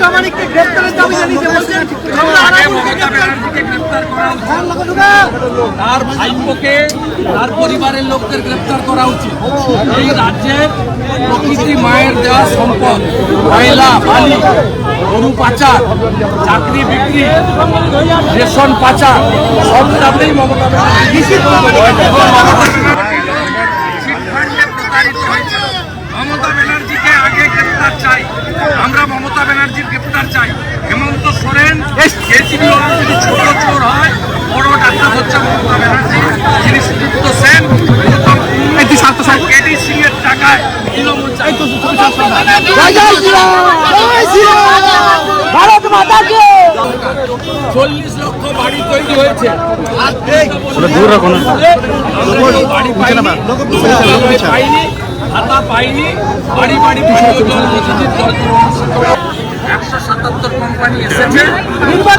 প্রামাণিককে দাবি জানিয়েছে বলছেন হ্যাঁ। তার ভাইপোকে তার পরিবারের লোকদের গ্রেপ্তার করা উচিত। এই রাজ্যের প্রকৃতি মায়ের দেওয়া সম্পদ কয়লা বালি গরু পাচার চাকরি বিক্রি রেশন পাচার সব দামেই মমতা ব্যানার্জি নিষিদ্ধ করেছে। এবং মমতা ব্যানার্জি চিটফান্ডে প্রতারিত হয়েছে। মমতা ব্যানার্জিকে আগে গ্রেপ্তার চাই আমরা মমতা ব্যানার্জির গ্রেপ্তার চাই হেমন্ত সোরেন কেজরিওয়াল যদি ছোট চোর হয় বড় ডাক্তার হচ্ছে মমতা ব্যানার্জি যিনি সুদীপ্ত সেন কেডি সিং এর টাকায় তৃণমূল ভারত মাতা চল্লিশ লক্ষ বাড়ি তৈরি হয়েছে। বাড়ি পাইনি লোকালয়ে পাইনি পাইনি বাড়ি বাড়ি একশো সাতাত্তর কোম্পানি এসেছে।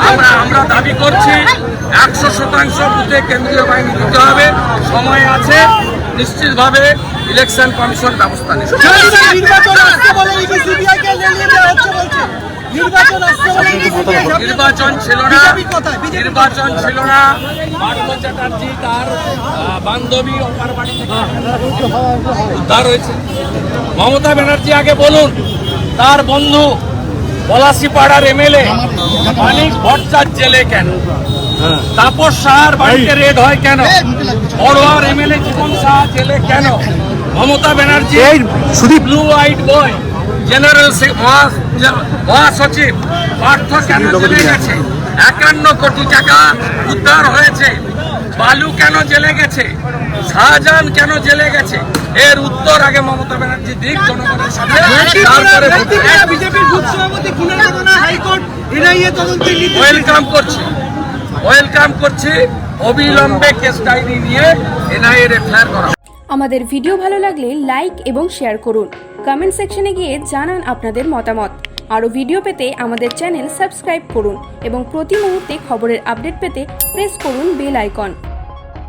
আমরা আমরা দাবি করছি একশো শতাংশ বুথে কেন্দ্রীয় বাহিনী দিতে হবে। সময় আছে। নিশ্চিতভাবে ইলেকশন কমিশন ব্যবস্থা নেবে নির্বাচন ছিল না। নির্বাচন ছিল না। পার্থ চ্যাটার্জি তার বান্ধবী অপার বাড়ি উদ্ধার হয়েছে। মমতা ব্যানার্জি আগে বলুন তার বন্ধু পলাশিপাড়ার এমএলএ মানিক ভট্টাচার্য জেলে কেন? তাপস সাহার বাড়িতে রেড হয় কেন? বড়োয়ার এমএলএ জীবন সাহা জেলে কেন? মমতা ব্যানার্জি শুধু ব্লু হোয়াইট বয় জেনারেল মহাসচিব পার্থ কেন জেলে গেছে? একান্ন কোটি টাকা উদ্ধার হয়েছে। বালু কেন জেলে গেছে? শাহজাহান কেন জেলে গেছে? এর উত্তর আগে মমতা ব্যানার্জি দিক জনগণের সাথে তারপরে বিজেপির বুথ সভাপতি খুনের হাইকোর্ট এনআইএ তদন্তের ওয়েলকাম করছি। ওয়েলকাম করছি অবিলম্বে কেস ডায়েরি নিয়ে এনআইএর এফআইআর করা। আমাদের ভিডিও ভালো লাগলে লাইক এবং শেয়ার করুন। কমেন্ট সেকশনে গিয়ে জানান আপনাদের মতামত। আরও ভিডিও পেতে আমাদের চ্যানেল সাবস্ক্রাইব করুন এবং প্রতি মুহূর্তে খবরের আপডেট পেতে প্রেস করুন বেল আইকন।